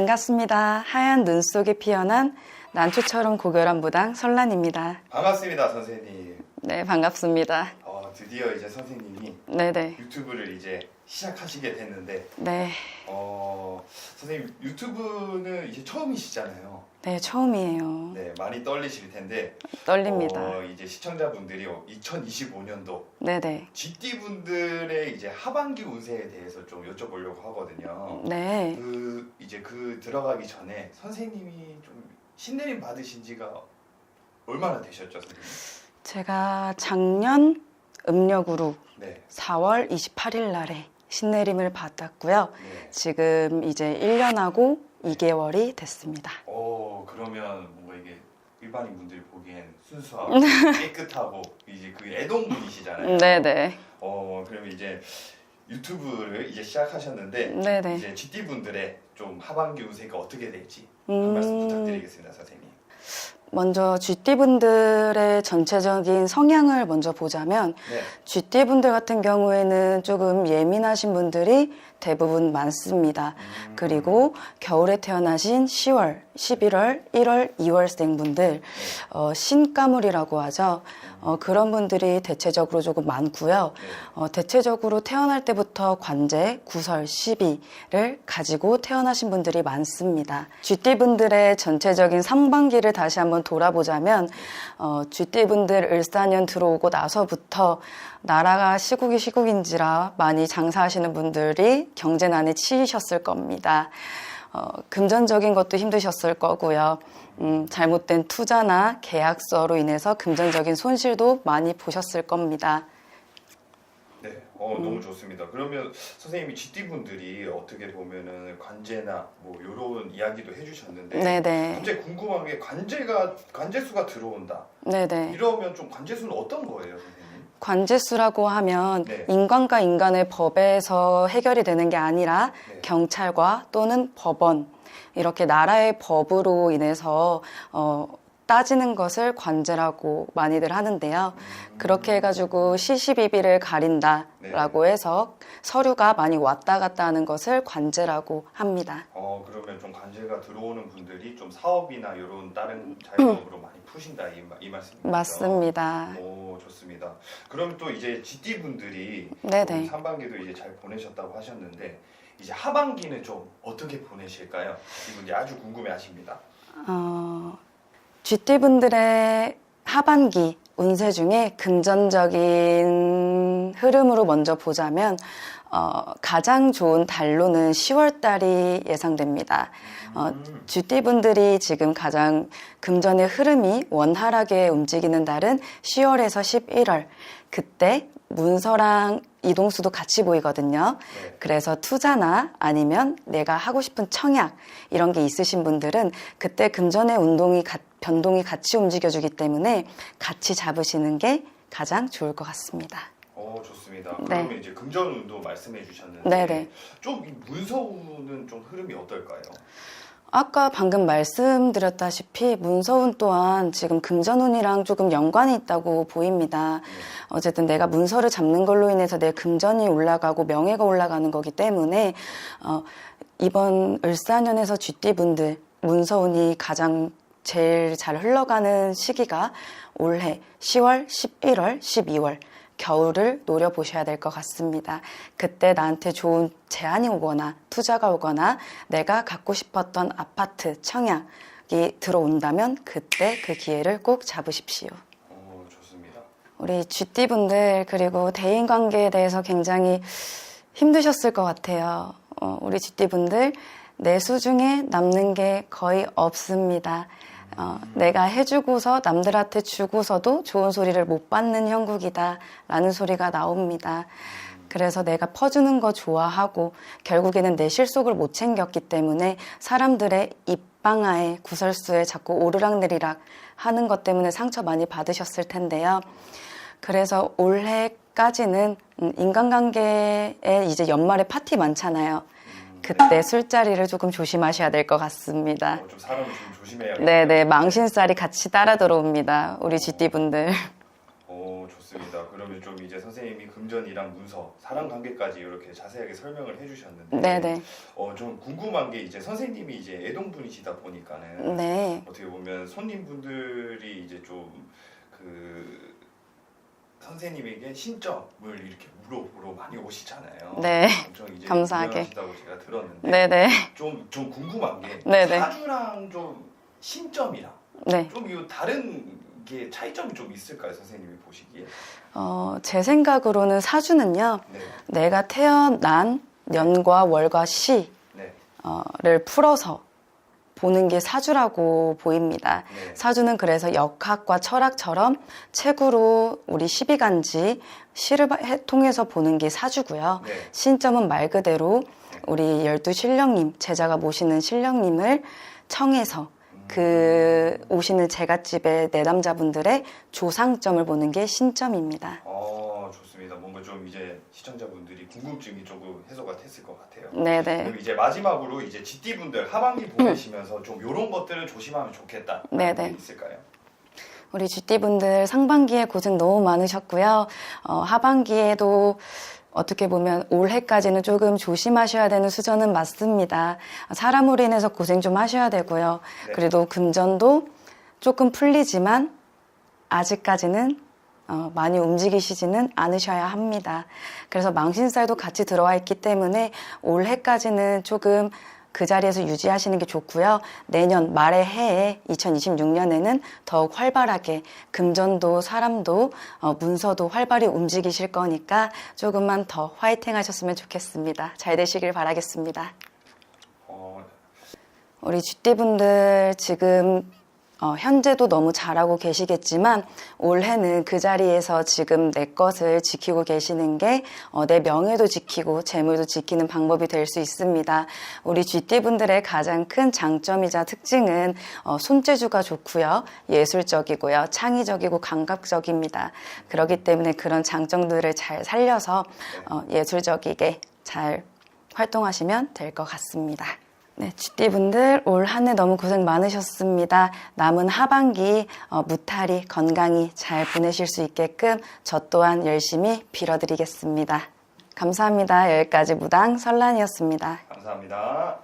반갑습니다. 하얀 눈 속에 피어난 난초처럼 고결한 무당 설란입니다. 반갑습니다, 선생님. 네, 반갑습니다. 어, 드디어 이제 선생님이 네네. 유튜브를 이제 시작하시게 됐는데, 네. 어, 선생님 유튜브는 이제 처음이시잖아요. 네, 처음이에요. 네, 많이 떨리실 텐데, 떨립니다. 어, 이제 시청자분들이 2025년도 네네. GT 분들의 이제 하반기 운세에 대해서 좀 여쭤보려고 하거든요. 네. 그 이제 그 들어가기 전에 선생님이 좀 신내림 받으신 지가 얼마나 되셨죠, 선생님? 제가 작년 음력으로 네. 4월 28일 날에 신내림을 받았고요. 네. 지금 이제 1년하고 2개월이 됐습니다. 어 그러면 뭐 이게 일반인 분들이 보기엔 순수하고 깨끗하고 이제 그 애동분이시잖아요. 네네. 어 그러면 이제 유튜브를 이제 시작하셨는데 네네. 이제 GT 분들의 좀 하반기 운세가 어떻게 될지 한 말씀 음, 부탁드리겠습니다, 선생님. 먼저 GT분들의 전체적인 성향을 먼저 보자면 네. GT분들 같은 경우에는 조금 예민하신 분들이 대부분 많습니다. 음, 그리고 겨울에 태어나신 10월, 11월, 1월, 2월생 분들, 어, 신가물이라고 하죠. 어, 그런 분들이 대체적으로 조금 많고요. 네. 어, 대체적으로 태어날 때부터 관제, 구설, 시비를 가지고 태어나신 분들이 많습니다. GT분들의 전체적인 상반기를 다시 한번 돌아보자면, 어, GT분들 을사년 들어오고 나서부터 나라가 시국이 시국인지라 많이 장사하시는 분들이 경제난에 치이셨을 겁니다. 어, 금전적인 것도 힘드셨을 거고요. 음, 잘못된 투자나 계약서로 인해서 금전적인 손실도 많이 보셨을 겁니다. 네, 어, 음. 너무 좋습니다. 그러면 선생님이 GT 분들이 어떻게 보면은 관제나 뭐 이런 이야기도 해주셨는데 네네. 갑자기 궁금한 게 관제가 관제수가 들어온다. 네네. 이러면 좀 관제수는 어떤 거예요, 선생님? 관제수라고 하면 네. 인간과 인간의 법에서 해결이 되는 게 아니라 네. 경찰과 또는 법원 이렇게 나라의 법으로 인해서 어, 따지는 것을 관제라고 많이들 하는데요. 음. 그렇게 해가지고 시시비비를 가린다라고 네. 해서 서류가 많이 왔다 갔다 하는 것을 관제라고 합니다. 어 그러면 좀 관제가 들어오는 분들이 좀 사업이나 이런 다른 자영업으로 많이 푸신다 이, 말- 이 말씀이죠? 맞습니다. 오 좋습니다. 그럼 또 이제 GT 분들이 네네. 상반기도 이제 잘 보내셨다고 하셨는데 이제 하반기는 좀 어떻게 보내실까요? 이분들이 아주 궁금해하십니다. 어, GT분들의 하반기 운세 중에 금전적인 흐름으로 먼저 보자면 어, 가장 좋은 달로는 10월 달이 예상됩니다. 어, 음. GT분들이 지금 가장 금전의 흐름이 원활하게 움직이는 달은 10월에서 11월. 그때 문서랑 이동수도 같이 보이거든요. 네. 그래서 투자나 아니면 내가 하고 싶은 청약 이런 게 있으신 분들은 그때 금전의 운동이 가- 변동이 같이 움직여주기 때문에 같이 잡으시는 게 가장 좋을 것 같습니다. 어 좋습니다. 네. 그러면 이제 금전운도 말씀해 주셨는데 네네. 좀이 문서운은 좀 흐름이 어떨까요? 아까 방금 말씀드렸다시피 문서운 또한 지금 금전운이랑 조금 연관이 있다고 보입니다. 어쨌든 내가 문서를 잡는 걸로 인해서 내 금전이 올라가고 명예가 올라가는 거기 때문에 어, 이번 을사년에서 쥐띠분들 문서운이 가장 제일 잘 흘러가는 시기가 올해 10월, 11월, 12월 겨울을 노려보셔야 될 것 같습니다. 그때 나한테 좋은 제안이 오거나 투자가 오거나 내가 갖고 싶었던 아파트 청약이 들어온다면 그때 그 기회를 꼭 잡으십시오. 어 좋습니다. 우리 쥐띠분들 그리고 대인관계에 대해서 굉장히 힘드셨을 것 같아요. 어, 우리 쥐띠분들 내수 중에 남는 게 거의 없습니다. 어, 내가 해주고서 남들한테 주고서도 좋은 소리를 못 받는 형국이다 라는 소리가 나옵니다. 그래서 내가 퍼주는 거 좋아하고 결국에는 내 실속을 못 챙겼기 때문에 사람들의 입방아에 구설수에 자꾸 오르락내리락 하는 것 때문에 상처 많이 받으셨을 텐데요. 그래서 올해까지는 음, 인간관계에 이제 연말에 파티 많잖아요. 그때 술자리를 조금 조심하셔야 될 것 같습니다. 어, 좀 사람 좀 조심해야겠네요. 네네, 망신살이 같이 따라 들어옵니다. 우리 GT분들. 오 좋습니다. 그러면 좀 이제 선생님이 금전이랑 문서, 사람 관계까지 이렇게 자세하게 설명을 해주셨는데 네네. 어, 좀 궁금한 게 이제 선생님이 이제 애동분이시다 보니까는 네. 어떻게 보면 손님분들이 이제 좀 그 선생님에게 신점을 이렇게 물어보러 많이 오시잖아요. 네. 엄청 이제 감사하게. 유명하시다고 제가 들었는데 네네. 좀, 좀 궁금한 게 네네. 사주랑 좀 신점이랑 네. 좀이 다른 게 차이점이 좀 있을까요, 선생님이 보시기에? 어, 제 생각으로는 사주는요, 네, 내가 태어난 년과 월과 시를 네, 풀어서 보는 게 사주라고 보입니다. 네. 사주는 그래서 역학과 철학처럼 책으로 우리 12간지 시를 통해서 보는 게 사주고요. 네. 신점은 말 그대로 우리 열두 신령님, 제자가 모시는 신령님을 청해서 그 오시는 제갓집의 내담자분들의 조상점을 보는 게 신점입니다. 어, 좋습니다. 뭔가 좀 이제 시청자분들이 궁금증이 조금 해소가 됐을 것 같아요. 네네. 그럼 이제 마지막으로 이제 GT분들 하반기 보내시면서 좀 이런 것들을 조심하면 좋겠다. 네네. 있을까요? 우리 GT분들 상반기에 고생 너무 많으셨고요. 어, 하반기에도 어떻게 보면 올해까지는 조금 조심하셔야 되는 수준은 맞습니다. 사람으로 인해서 고생 좀 하셔야 되고요. 네. 그래도 금전도 조금 풀리지만 아직까지는 어, 많이 움직이시지는 않으셔야 합니다. 그래서 망신살도 같이 들어와 있기 때문에 올해까지는 조금 그 자리에서 유지하시는 게 좋고요. 내년 말의 해에 2026년에는 더욱 활발하게 금전도 사람도 어, 문서도 활발히 움직이실 거니까 조금만 더 화이팅 하셨으면 좋겠습니다. 잘 되시길 바라겠습니다. 어, 우리 쥐띠분들 지금 어, 현재도 너무 잘하고 계시겠지만 올해는 그 자리에서 지금 내 것을 지키고 계시는 게 어, 내 명예도 지키고 재물도 지키는 방법이 될 수 있습니다. 우리 쥐띠분들의 가장 큰 장점이자 특징은 어, 손재주가 좋고요. 예술적이고요. 창의적이고 감각적입니다. 그렇기 때문에 그런 장점들을 잘 살려서 어, 예술적이게 잘 활동하시면 될 것 같습니다. 네, 쥐띠분들 올 한 해 너무 고생 많으셨습니다. 남은 하반기 어, 무탈히 건강히 잘 보내실 수 있게끔 저 또한 열심히 빌어드리겠습니다. 감사합니다. 여기까지 무당 설란이었습니다. 감사합니다.